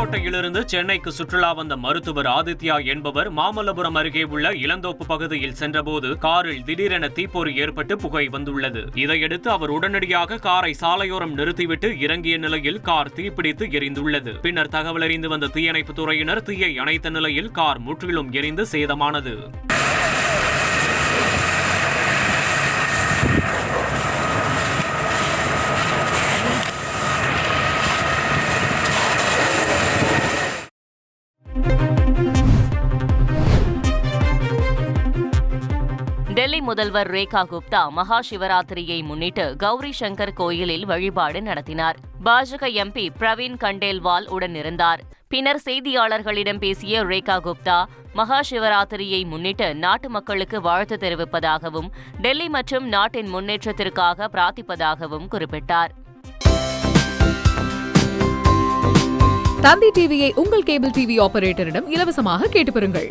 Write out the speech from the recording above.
புதுக்கோட்டையிலிருந்து சென்னைக்கு சுற்றுலா வந்த மருத்துவர் ஆதித்யா என்பவர் மாமல்லபுரம் அருகே உள்ள இளந்தோப்பு பகுதியில் சென்றபோது காரில் திடீரென தீப்பொறி ஏற்பட்டு புகை வந்துள்ளது. இதையடுத்து அவர் உடனடியாக காரை சாலையோரம் நிறுத்திவிட்டு இறங்கிய நிலையில் கார் தீப்பிடித்து எரிந்துள்ளது. பின்னர் தகவலறிந்து வந்த தீயணைப்பு துறையினர் தீயை அணைத்த நிலையில் கார் முற்றிலும் எரிந்து சேதமானது. டெல்லி முதல்வர் ரேகா குப்தா மகா சிவராத்திரியை முன்னிட்டு கௌரி சங்கர் கோயிலில் வழிபாடு நடத்தினார். பாஜக எம்பி பிரவீன் கண்டேல்வால் உடனிருந்தார் பின்னர் செய்தியாளர்களிடம் பேசிய ரேகா குப்தா மகா சிவராத்திரியை முன்னிட்டு நாட்டு மக்களுக்கு வாழ்த்து தெரிவிப்பதாகவும் டெல்லி மற்றும் நாட்டின் முன்னேற்றத்திற்காக பிரார்த்திப்பதாகவும் குறிப்பிட்டார். தந்தி டிவியை உங்கள் கேபிள் டிவி ஆபரேட்டரிடம் இலவசமாக கேட்டு பெறுங்கள்.